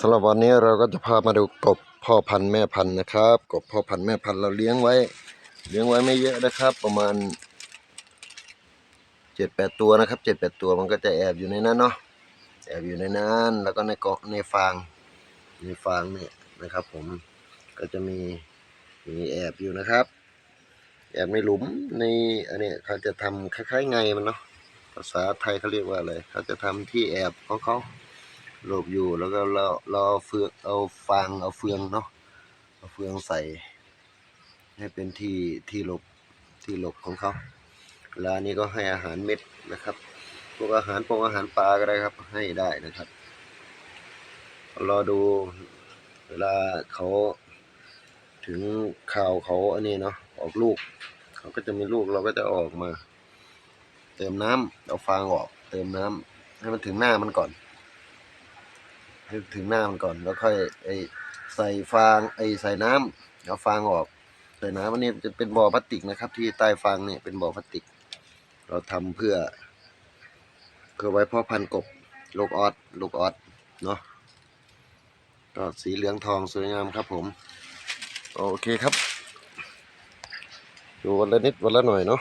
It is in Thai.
สำหรับวันนี้เราก็จะพามาดูกบพ่อพันธุ์แม่พันธุ์นะครับ กบพ่อพันธุ์แม่พันธุ์เราเลี้ยงไว้ เลี้ยงไว้ไม่เยอะนะครับ ประมาณเจ็ดแปดตัวนะครับเจ็ดแปดตัวมันก็จะแอบอยู่ในนั้นเนาะแอบอยู่ในนั้นแล้วก็ในเกาะในฟางในฟางเนี่ยนะครับ ผมก็จะมีมีแอบอยู่นะครับ แอบในหลุมในอันนี้เขาจะทำคล้ายๆไงมันเนาะภาษาไทยเขาเรียกว่าอะไรเขาจะทำที่แอบของเขา หลบอยู่แล้วก็เราเราเอาเฟืองเอาฟางเอาเฟืองเนาะเอาเฟืองใส่ ให้เป็นที่ที่หลบที่หลบของเขาเวลานี้ก็ให้อาหารเม็ดนะครับพวกอาหารพวกอาหารปลาก็ได้ครับ ให้ได้นะครับรอดูเวลาเขาถึงข่าวเขาอันนี้เนาะออกลูก เขาก็จะมีลูกเราก็จะอออกมา เติมน้ำเอาฟางออก เติมน้ำให้มันถึงหน้ามันก่อน ให้ถึงหน้ามันก่อน แล้วค่อยไอใส่ฟางไอใส่น้ำเอาฟางออกใส่น้ำอันนี้จะเป็นบ่อพลาสติกนะครับ ที่ใต้ฟางเนี่ยเป็นบ่อพลาสติก เราทำเพื่อเพื่อไว้เพาะพันธุ์กบลูกออสลูกออสเนาะก็สีเหลืองทองสวยงามครับผม โอเคครับ ดูวันละนิดวันละหน่อยเนาะ